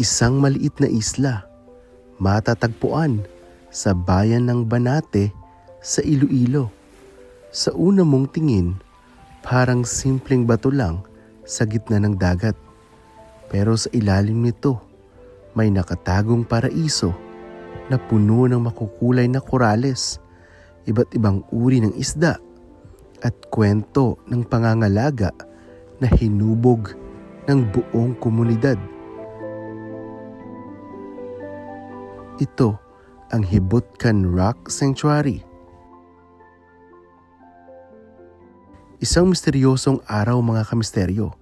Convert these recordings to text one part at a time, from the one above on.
Isang maliit na isla, matatagpuan sa bayan ng Banate sa Iloilo. Sa una mong tingin, parang simpleng bato lang sa gitna ng dagat. Pero sa ilalim nito, may nakatagong paraiso na puno ng makukulay na korales, iba't ibang uri ng isda, at kwento ng pangangalaga na hinubog ng buong komunidad. Ito ang Hibutkan Rock Sanctuary. Isang misteryosong araw mga kamisteryo.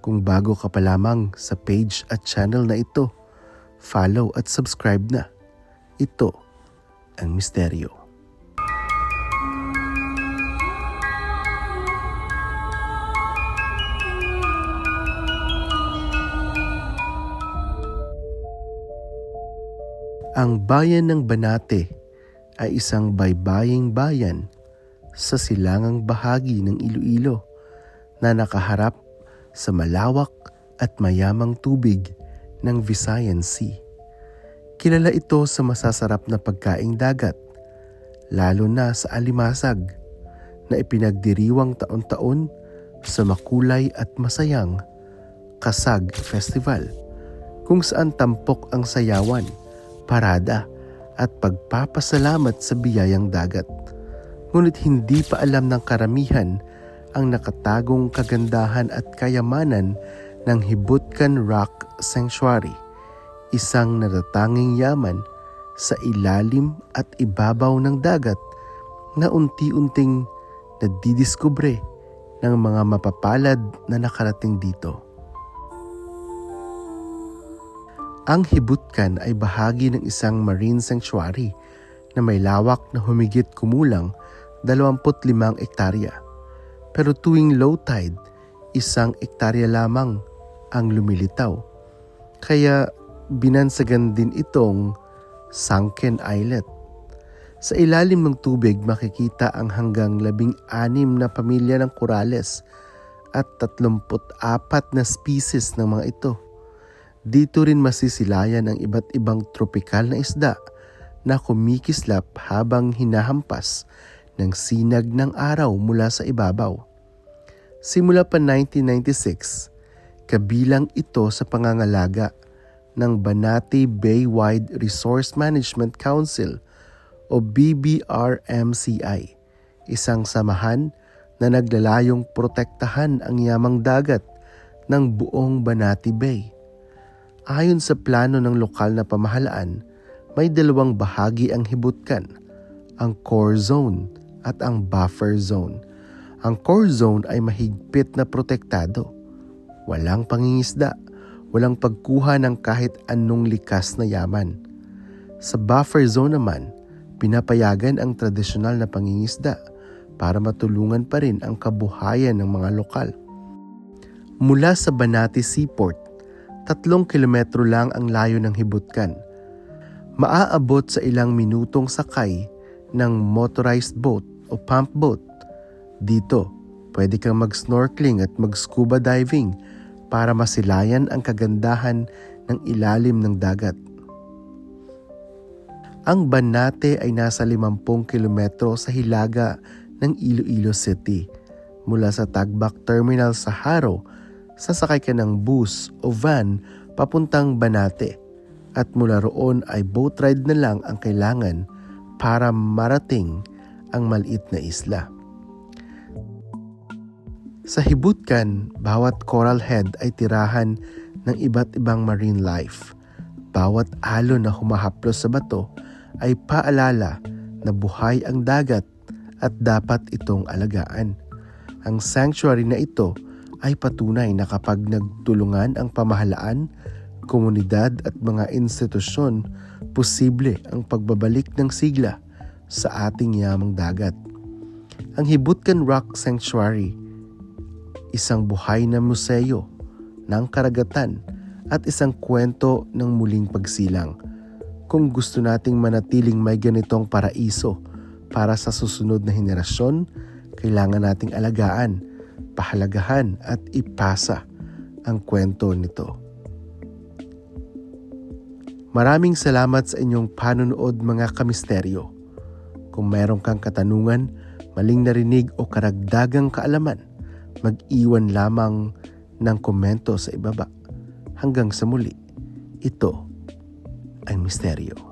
Kung bago ka pa lamang sa page at channel na ito, follow at subscribe na. Ito ang misteryo. Ang bayan ng Banate ay isang baybaying bayan sa silangang bahagi ng Iloilo na nakaharap sa malawak at mayamang tubig ng Visayan Sea. Kilala ito sa masasarap na pagkaing dagat, lalo na sa alimasag na ipinagdiriwang taon-taon sa makulay at masayang Kasag Festival kung saan tampok ang sayawan, parada at pagpapasalamat sa biyayang dagat. Ngunit hindi pa alam ng karamihan ang nakatagong kagandahan at kayamanan ng Hibutkan Rock Sanctuary, isang natatanging yaman sa ilalim at ibabaw ng dagat na unti-unting nadidiskubre ng mga mapapalad na nakarating dito. Ang Hibutkan ay bahagi ng isang marine sanctuary na may lawak na humigit kumulang 25 ektarya. Pero tuwing low tide, isang ektarya lamang ang lumilitaw. Kaya binansagan din itong sunken islet. Sa ilalim ng tubig makikita ang hanggang labing anim na pamilya ng korales at 34 na species ng mga ito. Dito rin masisilayan ang iba't ibang tropikal na isda na kumikislap habang hinahampas ng sinag ng araw mula sa ibabaw. Simula pa 1996, kabilang ito sa pangangalaga ng Banati Baywide Resource Management Council o BBRMCI, isang samahan na naglalayong protektahan ang yamang dagat ng buong Banati Bay. Ayon sa plano ng lokal na pamahalaan, may dalawang bahagi ang hibutkan, ang core zone at ang buffer zone. Ang core zone ay mahigpit na protektado. Walang pangingisda, walang pagkuha ng kahit anong likas na yaman. Sa buffer zone naman, pinapayagan ang tradisyonal na pangingisda para matulungan pa rin ang kabuhayan ng mga lokal. Mula sa Banati Seaport, tatlong kilometro lang ang layo ng hibutkan. Maaabot sa ilang minutong sakay ng motorized boat o pump boat. Dito, pwede kang mag-snorkeling at mag-scuba diving para masilayan ang kagandahan ng ilalim ng dagat. Ang Banate ay nasa 50 kilometro sa hilaga ng Iloilo City mula sa Tagbak Terminal sa Haro sasakay ka ng bus o van papuntang Banate at mula roon ay boat ride na lang ang kailangan para marating ang maliit na isla. Sa Hibutkan, bawat coral head ay tirahan ng iba't ibang marine life. Bawat alon na humahaplos sa bato ay paalala na buhay ang dagat at dapat itong alagaan. Ang sanctuary na ito ay patunay na kapag nagtulungan ang pamahalaan, komunidad at mga institusyon, posible ang pagbabalik ng sigla sa ating yamang dagat. Ang Hibutkan Rock Sanctuary, isang buhay na museo ng karagatan at isang kwento ng muling pagsilang. Kung gusto nating manatiling may ganitong paraiso para sa susunod na henerasyon, kailangan nating alagaan pahalagahan at ipasa ang kwento nito. Maraming salamat sa inyong panunood mga kamisteryo. Kung meron kang katanungan, maling narinig o karagdagang kaalaman, mag-iwan lamang ng komento sa ibaba. Hanggang sa muli, ito ay misteryo.